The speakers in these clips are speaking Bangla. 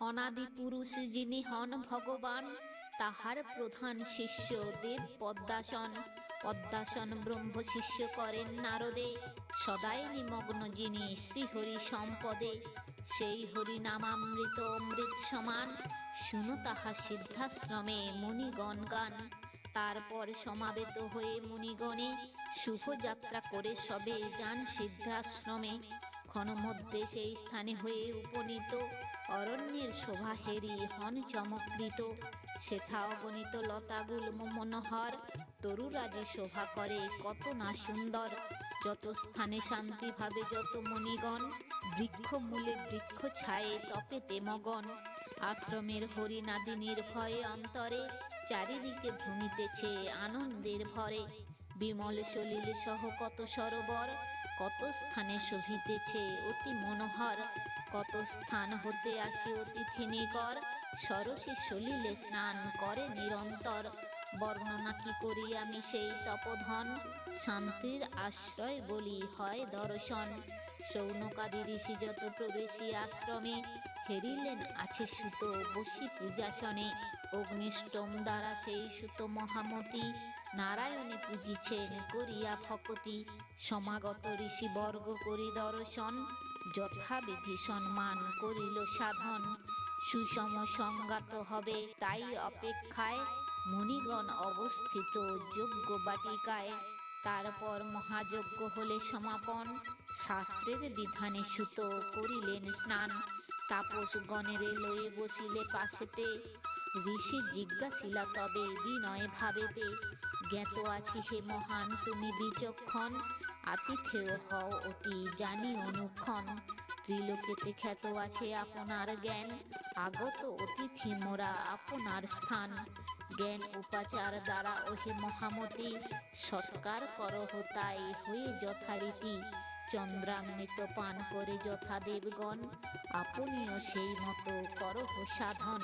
অনাদি পুরুষ যিনি হন ভগবান, তাহার প্রধান শিষ্য দেব পদ্মাসন। পদ্মাসন ব্রহ্ম শিষ্য করেন নারদে, সদাই নিমগ্ন যিনি শ্রীহরি সম্পদে। সেই হরি নামামৃত অমৃত সমান, শুনু তাহা সিদ্ধাশ্রমে মুনিগণ গান। তারপর সমাবেত হয়ে মুনিগণে শুভযাত্রা করে সবে যান সিদ্ধাশ্রমে। ক্ষণমধ্যে সেই স্থানে হয়ে উপনীত অরণ্যের শোভা হেরি হন চমকৃত। সেথা অগণিত লতাগুল মনোহর তরুরাজি শোভা করে কত না সুন্দর। যত স্থানে শান্তিভাবে যত মণিগণ বৃক্ষ মূলে বৃক্ষ ছায়ে তপে তেমগণ আশ্রমের হরিনাদিনীর ভয়ে অন্তরে, চারিদিকে ভূমিতেছে আনন্দের ভরে। বিমল সলিল সহ কত সরোবর কত স্থানে শোভিতেছে অতি মনোহর। কত স্থান হতে আসে অতিথি নিকর। সরসী সলিলে স্নান করে নিরন্তর। বর্ণনা কি করি আমি সেই তপধন? শান্তির আশ্রয় বলি হয় দর্শন। সৌনকাদি ঋষি যত প্রবেশী আশ্রমে, হেরিলেন আছে সুত বসি পূজাসনে। অগ্নিষ্টম দ্বারা সেই সুত মহামতি নারায়ণে পূজিছেন করিয়া ভকতি। সমাগত ঋষি বর্গ করি দর্শন, যথাবিধি সম্মান করিল সাধন। সুষম সংগাত হবে তাই অপেক্ষায়, মুনিগণ অবস্থিত যোগ্য বাটিকায়। তারপর মহাযজ্ঞ হলে সমাপন, শাস্ত্রের বিধানে সুত করিলেন স্নান। তাপস গণের লয়ে বসিলে পাশেতে, ঋষি জিজ্ঞাসিলা তবে বিনয় ভাবেতে জ্ঞাত আছি সে মহান, তুমি বিচক্ষণ। আতিথেয় হও অতি জানি অনুক্ষণ। ত্রিলোকেতে খ্যাত আছে আপনার জ্ঞান। আগত অতিথি মোরা আপনার স্থান। জ্ঞান উপাচার দ্বারা ওহে মহামতি, সৎকার করহ তাই হয়ে যথারীতি। চন্দ্রামৃত পান করে যথা দেবগণ আপনিও সেই মতো করহ সাধন।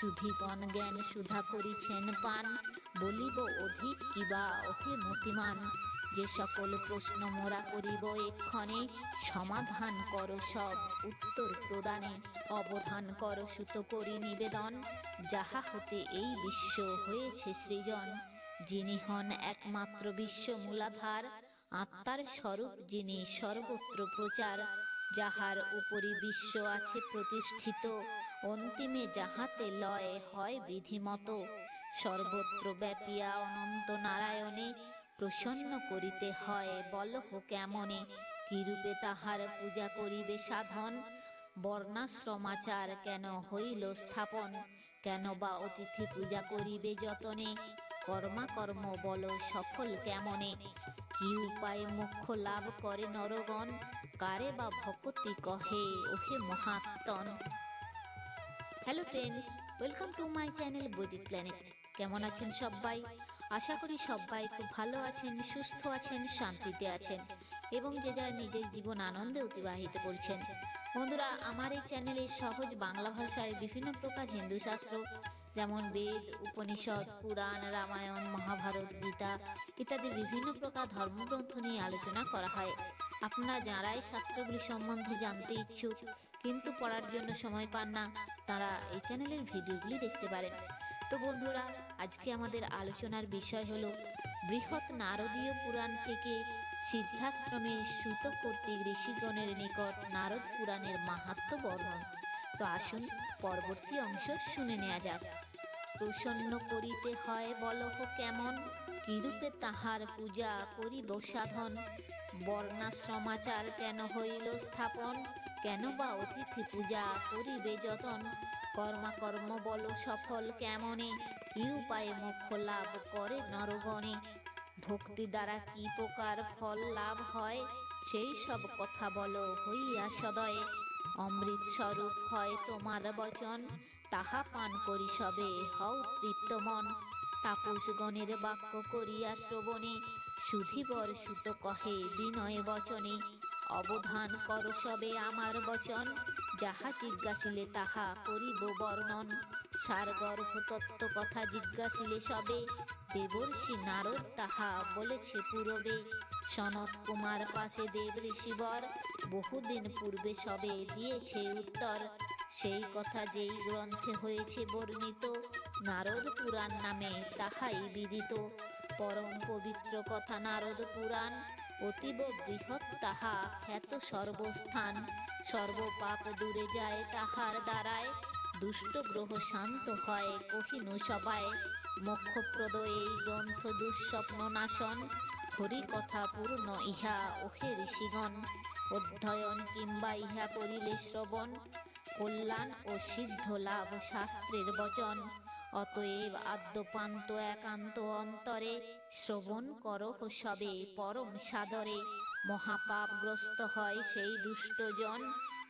সুধীগণ জ্ঞান সুধা করিছেন পান। বলিব অধিক কিবা ওহে মতিমান। যে সকল প্রশ্ন মোরা করিব এক্ষণে সমাধান কর সব উত্তর প্রদানে। অবধান কর সুত করি নিবেদন। যাহা হতে এই বিশ্ব হয়েছে সৃজন। যিনি হন একমাত্র বিশ্ব মূলাধার। আত্মার স্বরূপ যিনি সর্বত্র প্রচার। যাহার উপরি বিশ্ব আছে প্রতিষ্ঠিত, অন্তিমে যাহাতে লয় হয় বিধিমত সর্বত্র ব্যাপিয়া অনন্ত নারায়ণে প্রসন্ন করিতে হয় বলহ কেমনে? কিরূপে তাহার পূজা করিবে সাধন? বর্ণাশ্রমাচার কেন হইল স্থাপন? কেন বা অতিথি পূজা করিবে যতনে? কর্মাকর্ম বল সফল কেমনে? কি উপায় মোক্ষ লাভ করে নরগণ? কারে বা ভকতি কহে ওহে মহাত্মন? Hello friends welcome to my channel Vaidik planet কেমন আছেন সবাই? আশা করি সবাই খুব ভালো আছেন, সুস্থ আছেন, শান্তিতে আছেন এবং যে যার নিজের জীবন আনন্দে অতিবাহিত করছেন। বন্ধুরা, আমার এই চ্যানেলে সহজ বাংলা ভাষায় বিভিন্ন প্রকার হিন্দু শাস্ত্র যেমন বেদ, উপনিষদ, পুরাণ, রামায়ণ, মহাভারত, গীতা ইত্যাদি বিভিন্ন প্রকার ধর্মগ্রন্থ নিয়ে আলোচনা করা হয়। আপনারা যারাই শাস্ত্রগুলি সম্বন্ধে জানতে ইচ্ছুক কিন্তু পড়ার জন্য সময় পান না, তারা এই চ্যানেলের ভিডিওগুলি দেখতে পারেন। তো বন্ধুরা, আজকে আমাদের আলোচনার বিষয় হলো, বৃহৎ নারদীয় পুরাণ থেকে সিদ্ধাশ্রমে সুত কর্তৃক ঋষিগণের নিকট নারদ পুরাণের মাহাত্ম বর্ণন। তো আসুন, পরবর্তী অংশ শুনে নেওয়া যাক। প্রসন্ন করিতে হয় বলহ কেমন? কিরূপে তাহার পূজা করিব সাধন? বর্ণাশ্রমাচার কেন হইল স্থাপন? কেন বা অতিথি পূজা করিবে যতন? কর্মাকর্ম বল সফল কেমনে? কি উপায়ে মোক্ষ লাভ করে নরগণে? ভক্তি দ্বারা কি প্রকার ফল লাভ হয়? সেই সব কথা বলো হইয়া সদয়ে। অমৃত স্বরূপ হয় তোমার বচন। তাহা পান করি সবে, হও তৃপ্ত মন। তাপসগণের বাক্য করিয়া শ্রবণে, সুধীবর সুত কহে, বিনয় বচনে, অবধান কর সবে আমার বচন। যাহা জিজ্ঞাসিলে তাহা করিব বর্ণন। সার গর্ভ তত্ত্ব কথা জিজ্ঞাসিলে সবে, দেবর্ষি নারদ তাহা বলেছে পূরবে। সনত কুমার পাশে দেব ঋষিবর, বহুদিন পূর্বে সবে দিয়েছে উত্তর। সেই কথা যেই গ্রন্থে হয়েছে বর্ণিত, নারদ পুরাণ নামে তাহাই বিদিত। পরম পবিত্র কথা নারদ পুরাণ, অতীব বৃহৎ তাহা খ্যাত সর্বস্থান। সর্বপাপ দূরে যায় তাহার দ্বারায়, দুষ্ট গ্রহ শান্ত হয় কহিনু সবাই। মোক্ষপ্রদ এই গ্রন্থ দুঃস্বপ্ন নাশন, হরি কথা পূর্ণ ইহা ওহে ঋষিগণ। অধ্যয়ন কিংবা ইহা করিলে শ্রবণ কল্যাণ ও সিদ্ধ লাভ শাস্ত্রের বচন। অতএব আদ্যপান্ত একান্ত অন্তরে শ্রবণ করহ সবে পরম সাদরে। মহাপাপগ্রস্ত হয় সেই দুষ্টজন।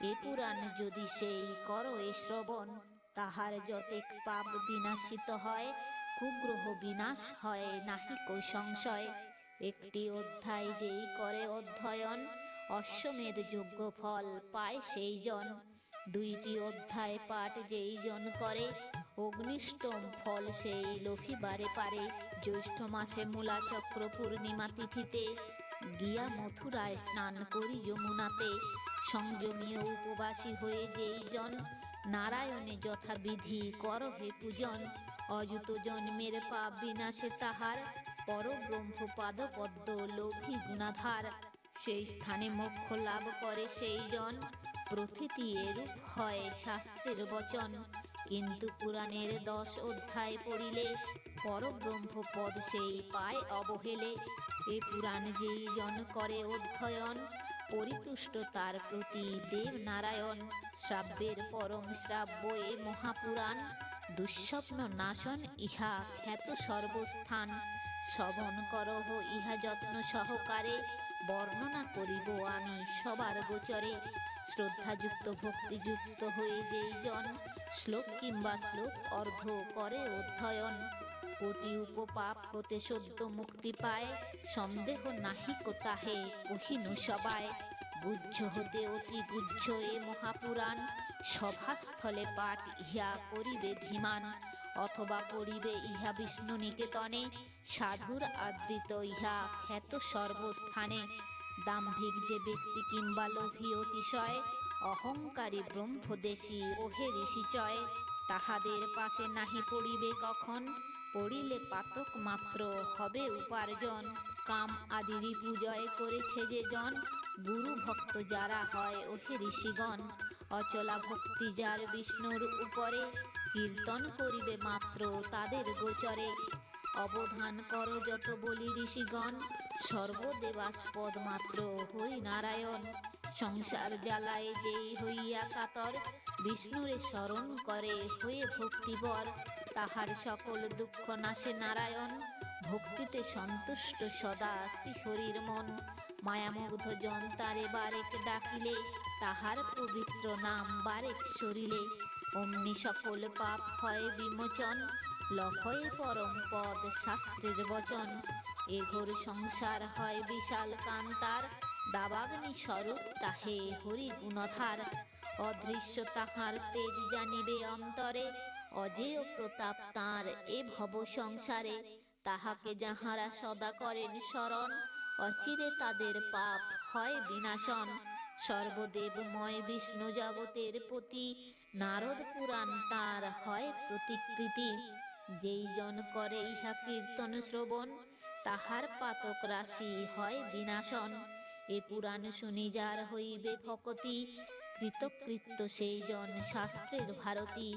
এ পুরাণ যদি সেই কর এ শ্রবণ, তাহার যতেক পাপ বিনাশিত হয়, কুগ্রহ বিনাশ হয় নাহি কো সংশয়। একটি অধ্যায় যেই করে অধ্যয়ন, অশ্বমেধ যোগ্য ফল পায় সেই জন দুইটি অধ্যায় পাঠ যেই জন করে, অগ্নিষ্টম ফল সেই লোভিবারে পারে। জ্যৈষ্ঠ মাসে মূলা চক্র পূর্ণিমা তিথিতে, গিয়া মথুরায় স্নান করি যমুনাতে। সংযমীয় উপবাসী হয়ে যেই জন, নারায়ণে যথাবিধি করহে পূজন। অযুত জন্মের পাপ বিনাশে তাহার, পরব্রহ্ম পাদ পদ্ম লোভী গুণাধার। সেই স্থানে মোক্ষ লাভ করে সেই জন প্রথিতি এরূপ হয় শাস্ত্রের বচন। কিন্তু পুরাণের দশ অধ্যায় পড়িলে পরব্রহ্ম পদ সেই পায় অবহেলে। এ পুরাণ যেই জন করে অধ্যয়ন, পরিতুষ্ট তার প্রতি দেব নারায়ণ শ্রাব্যের পরম শ্রাব্য এ মহাপুরাণ, দুঃস্বপ্ন নাশন ইহা খ্যাত সর্বস্থান। শ্রবণ করহ ইহা যত্ন সহকারে বর্ণনা করিব আমি সবার গোচরে। শ্রদ্ধাযুক্ত, ভক্তিযুক্ত হয়ে যেই জন, শ্লোক কিংবা শ্লোক অর্ধ করে অধ্যয়ন। কোটি উপপাপ হতে সদ্য মুক্তি পায়, সন্দেহ নাহিক তাহে, কহিনু সবাই গুজ্জ হতে অতি গুজ্জ এ মহাপুরাণ, সভাস্থলে পাঠ ইহা করিবে ধীমান। অথবা পড়িবে ইহা বিষ্ণু নিকেতনে, সাধুর আদৃত ইহা খ্যাত সর্বস্থানে। দাম্ভিক যে ব্যক্তি কিংবা লোভী অতিশয়, অহংকারী ব্রহ্মদেশী, ওহে ঋষিচয়, তাহাদের পাশে নাহি পড়িবে কখন? পড়িলে পাতক মাত্র হবে উপার্জন। কাম আদি রিপুজয় করেছে যে জন, গুরু ভক্ত যারা হয় ওহে ঋষিগণ। অচলা ভক্তি যার বিষ্ণুর উপরে কীর্তন করিবে মাত্র তাদের গোচরে। অবধান কর যত বলি ঋষিগণ, সর্বদেবাস্পদ মাত্র হরিনারায়ণ সংসার জ্বালায় যেই হইয়া কাতর, বিষ্ণুরে স্মরণ করে হয়ে ভক্তিবর। তাহার সকল দুঃখ নাশে নারায়ণ, ভক্তিতে সন্তুষ্ট সদা শ্রী শ্রীহরির মন। মায়ামুগ্ধ জন তারে বারেক ডাকিলে, তাহার পবিত্র নাম বারেক সরিলে। অমনি সকল পাপ হয় বিমোচন লভয়ে পরম পদ শাস্ত্রের বচন। এঘোর সংসার হয় বিশাল কান্তার, দাবাগ্নি স্বরূপ তাহে হরি গুণধার। অদৃশ্য তাহার তেজ জানিবে অন্তরে, অজেয় প্রতাপ তাঁর এ ভব সংসারে। তাহাকে যাহারা সদা করেন স্মরণ অচিরে তাদের পাপ হয় বিনাশন। সর্বদেবময় বিষ্ণু জগতের প্রতি নারদ পুরাণ তার হয় প্রতিকৃতি। যেই জন করে ইহা কীর্তন শ্রবণ, তাহার পাতক রাশি হয় বিনাশন। এ পুরাণ শুনি যার হইবে ভকতি, কৃতকৃত্য সেই জন শাস্ত্রের ভারতী।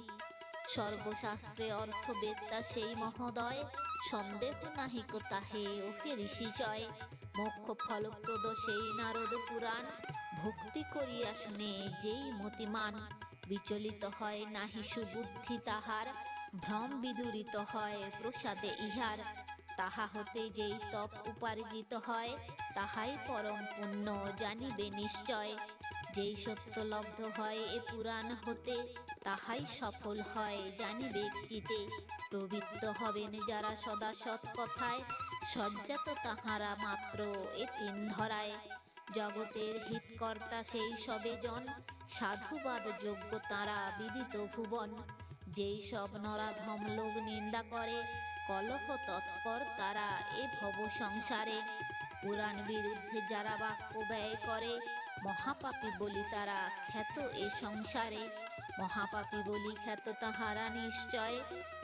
সর্বশাস্ত্রে অর্থবেত্তা সেই মহোদয়, সন্দেহ নাহিক তাহে ওহে ঋষিচয়। মোক্ষ ফলপ্রদ সেই নারদ পুরাণ, ভক্তি করিয়া শুনে যেই মতিমান। বিচলিত হয় নাহি সুবুদ্ধি তাহার, ভ্রম বিদূরিত হয় প্রসাদে ইহার। তাহা হতে যেই তপ উপার্জিত হয়, তাহাই পরম পুণ্য জানিবে নিশ্চয়। যেই সত্যলব্ধ হয় এ পুরাণ হতে, তাহাই সফল হয় জানিবে চিতে। প্রবৃত্ত হবেন যারা সদা সৎ কথায়, সজ্জাত তাহারা মাত্র এ তিন ধরায়। জগতের হিতকর্তা সেই সবে জন সাধুবাদ যোগ্য তারা বিদিত ভুবন। যেই সব নরাধম লোক নিন্দা করে, কলহ তৎপর তারা এ ভব সংসারে। পুরাণ বিরুদ্ধে যারা বাক্য ব্যয় করে, মহাপাপী বলি তারা খ্যাত এ সংসারে। মহাপাপী বলি খ্যাত তাহারা নিশ্চয়,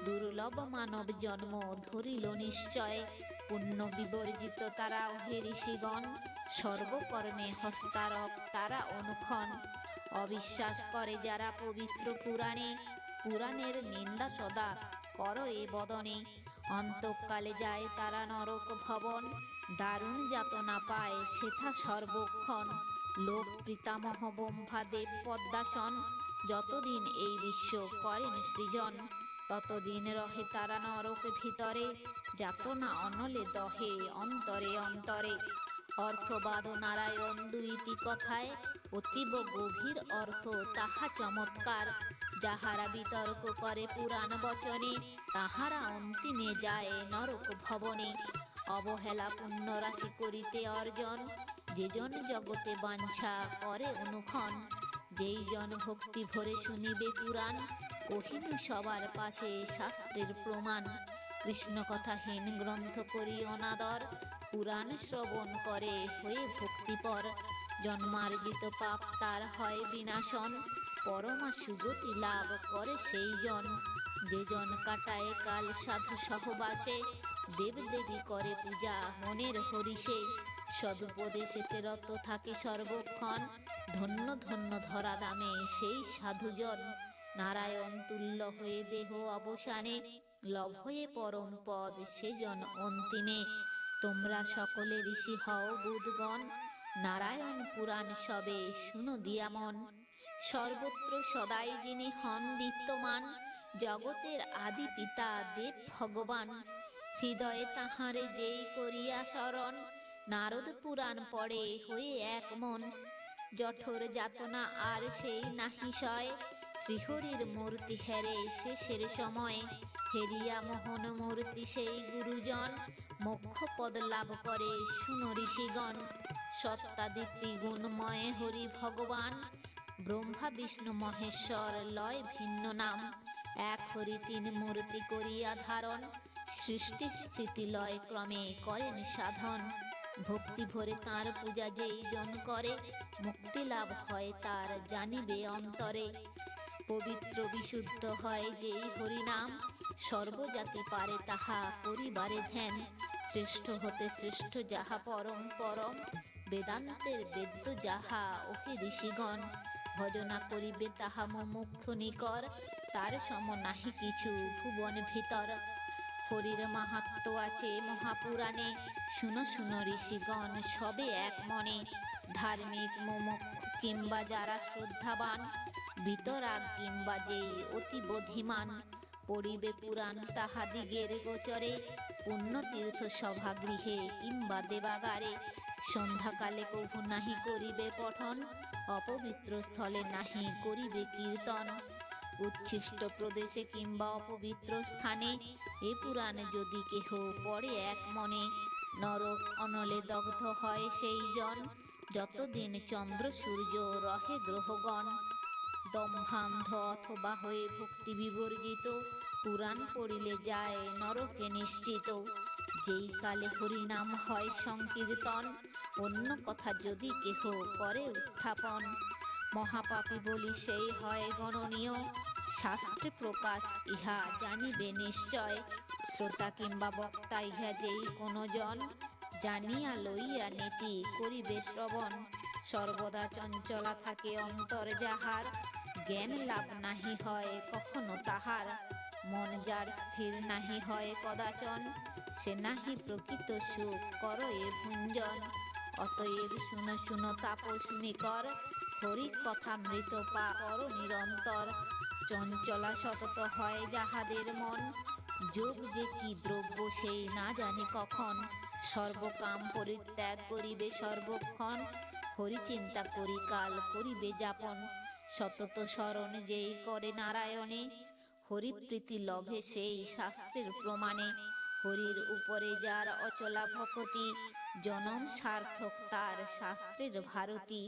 দুর্লভ মানব জন্ম ধরিল নিশ্চয়। পুণ্য বিবর্জিত তারা ঋষিগণ, সর্বকর্মে হস্তারক তারা অনুক্ষণ। অবিশ্বাস করে যারা পবিত্র পুরাণে, পুরাণের নিন্দা সদা কর এ বদনে। অন্তকালে যায় তারা নরক ভবন, দারুণ যাতনা পায় সেথা সর্বক্ষণ। লোক পিতামহ ব্রহ্মা দেব পদ্মাসন, যতদিন এই বিশ্ব করেন সৃজন, ততদিন রহে তারা নরক ভিতরে, যাতনা অনলে দহে অন্তরে অন্তরে। অর্থবাদ নারায়ণ দুইটি কথায়, অতীব গভীর অর্থ তাহা চমৎকার। যাহারা বিতর্ক করে পুরাণ বচনে, তাহারা অন্তিমে যায় নরক ভবনে। অবহেলা পুণ্য রাশি করিতে অর্জন, যেজন জগতে বাঞ্ছা করে অনুক্ষণ। যেই জন ভক্তি ভরে শুনিবে পুরাণ, কহিনু সবার পাশে শাস্ত্রের প্রমাণ। কৃষ্ণ কথাহীন গ্রন্থ করি অনাদর পুরাণ শ্রবণ করে হয়ে ভক্তিপর। জন্মার্জিত পাপ তার হয় বিনাশন, পরমা সুগতি লাভ করে সেই জন যে জন কাটায় কাল সাধু সহবাসে দেবদেবী করে পূজা মনের হরিষে। সদুপদেশেতে রত থাকে সর্বক্ষণ, ধন্য ধন্য ধরা দামে সেই সাধুজন। নারায়ণ তুল্য হয়ে দেহ অবসানে, লভ হয়ে পরম পদ সেজন অন্তিমে। তোমরা সকলে ঋষি হও বুধগণ। নারায়ণ পুরাণ সবে, শুনো দিয়ামন। সর্বত্র সদাই যিনি হন দীপ্তমান, জগতের আদি পিতা দেব ভগবান। হৃদয়ে তাহারে যেই করিয়া শরণ, নারদ পুরাণ পড়ে হয়ে এক মন। জঠর যাতনা আর সেই নাহি সয় শ্রীহরির মূর্তি হেরে শেষের সময় হেরিয়া মোহন মূর্তি সেই গুরুজন। মোক্ষ পদ লাভ করে শুনো ঋষিগণ সত্তাদিত্রী গুণময় হরি ভগবান। ব্রহ্মা, বিষ্ণু, মহেশ্বর, লয় ভিন্ন নাম। এক হরি তিন মূর্তি করিয়া ধারণ। সৃষ্টি স্থিতি লয় ক্রমে করেন সাধন। ভক্তি ভরে তার পূজা যেই জন করে, মুক্তি লাভ হয় তার জানিবে অন্তরে। পবিত্র বিশুদ্ধ হয় যেই হরিনাম সর্বজাতি পারে তাহা পরিবারে ধ্যান। শ্রেষ্ঠ হতে শ্রেষ্ঠ যাহা পরম পরম, বেদান্তের বেদ্য যাহা, ওহে ঋষিগণ, ভজনা করিবে তাহা মুখ্য নিকর, তার সম নাহি কিছু ভুবন ভিতর। হরির মাহাত্ম আছে মহাপুরাণে, শুনো শুনো ঋষিগণ, সবে এক মনে। ধার্মিক মুমুক্ষ কিংবা যারা শ্রদ্ধাবান বিতরাগ কিংবা যে অতি বোধিমান, পড়িবে পুরাণ তাহাদিগের গোচরে পুণ্যতীর্থ সভাগৃহে কিংবা দেবাগারে, সন্ধ্যাকালে কভু নাহি করিবে পঠন, অপবিত্র স্থলে নাহি করিবে কীর্তন। উচ্ছিষ্ট প্রদেশে কিংবা অপবিত্র স্থানে, এ পুরাণ যদি কেহ পড়ে এক মনে, নরক অনলে দগ্ধ হয় সেই জন যতদিন চন্দ্র সূর্য রহে গ্রহগণ। দম্ভান্ধ অথবা হয়ে ভক্তি বিবর্জিত, পুরাণ পড়িলে যায় নরকে নিশ্চিত। যেই কালে হরিনাম হয় সংকীর্তন, অন্য কথা যদি কেহ করে উত্থাপন। মহাপাপী বলি সেই হয় গণনীয়, শাস্ত্রে প্রকাশ ইহা জানিবে নিশ্চয়। শ্রোতা কিংবা বক্তা ইহা যেই কোনো জন জানিয়া লইয়া নীতি করিবে শ্রবণ। সর্বদা চঞ্চলা থাকে অন্তর যাহার জ্ঞান লাভ নাহি হয়, কখনো তাহার। মন যার স্থির নাহি হয় কদাচন, সে নাহি প্রকৃত সুখ, কর এ ভুঞ্জন। অতএব শুনো শুনো তাপস নিকর, হরি কথা মৃত পা কর নিরন্তর। চঞ্চলা সতত হয় যাহাদের মন, যোগ যে কি দ্রব্য সেই না জানি কখন। সর্বকাম পরিত্যাগ করিবে সর্বক্ষণ হরি চিন্তা করি কাল করিবে যাপন। সতত স্মরণ যেই করে নারায়ণে, হরিপ্রীতি লভে সেই শাস্ত্রের প্রমাণে। হরির উপরে যার অচলা ভকতি, জনম সার্থক তার শাস্ত্রের ভারতী।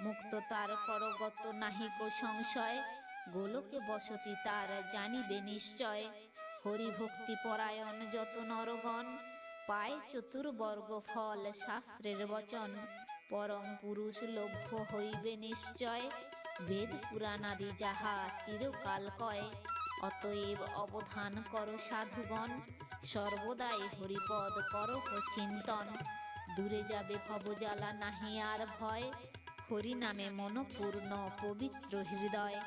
মুক্ত তার করগত নাহিক সংশয়, গোলকে বসতি তার জানিবে নিশ্চয়। হরি ভক্তি পরায়ণ যত নরগণ, পায় চতুর্বর্গ ফল শাস্ত্রের বচন। পরম পুরুষ লভ্য হইবে নিশ্চয় বেদ পুরাণ আদি যাহা চিরকাল কয়, অতএব অবধান কর সাধুগণ। সর্বদাই হরিপদ কর চিন্তন। দূরে যাবে ভবজ্বালা নাহি আর ভয়। হরি নামে মনপূর্ণ পবিত্র হৃদয়।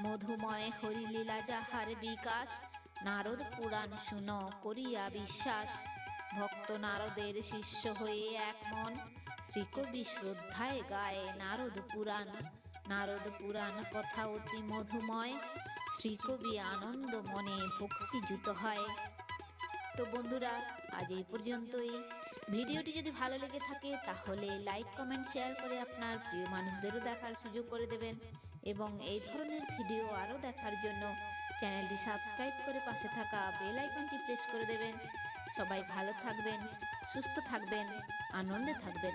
মধুময় হরিলীলা যাহার বিকাশ, নারদ পুরাণ শুন করিয়া বিশ্বাস। ভক্ত নারদের শিষ্য হয়ে এক মন, শ্রীকবি শ্রদ্ধায় গায়ে নারদ পুরাণ। নারদ পুরাণ কথা অতি মধুময়, শ্রীকবি আনন্দ মনে ভক্তিযুত হয়। তো বন্ধুরা, আজ এই পর্যন্তই। ভিডিওটি যদি ভালো লেগে থাকে, তাহলে লাইক কমেন্ট শেয়ার করে আপনার প্রিয় মানুষদেরও দেখার সুযোগ করে দেবেন। এবং এই ধরনের ভিডিও আরও দেখার জন্য চ্যানেলটি সাবস্ক্রাইব করে পাশে থাকা বেল আইকনটি প্রেস করে দেবেন। সবাই ভালো থাকবেন, সুস্থ থাকবেন, আনন্দে থাকবেন।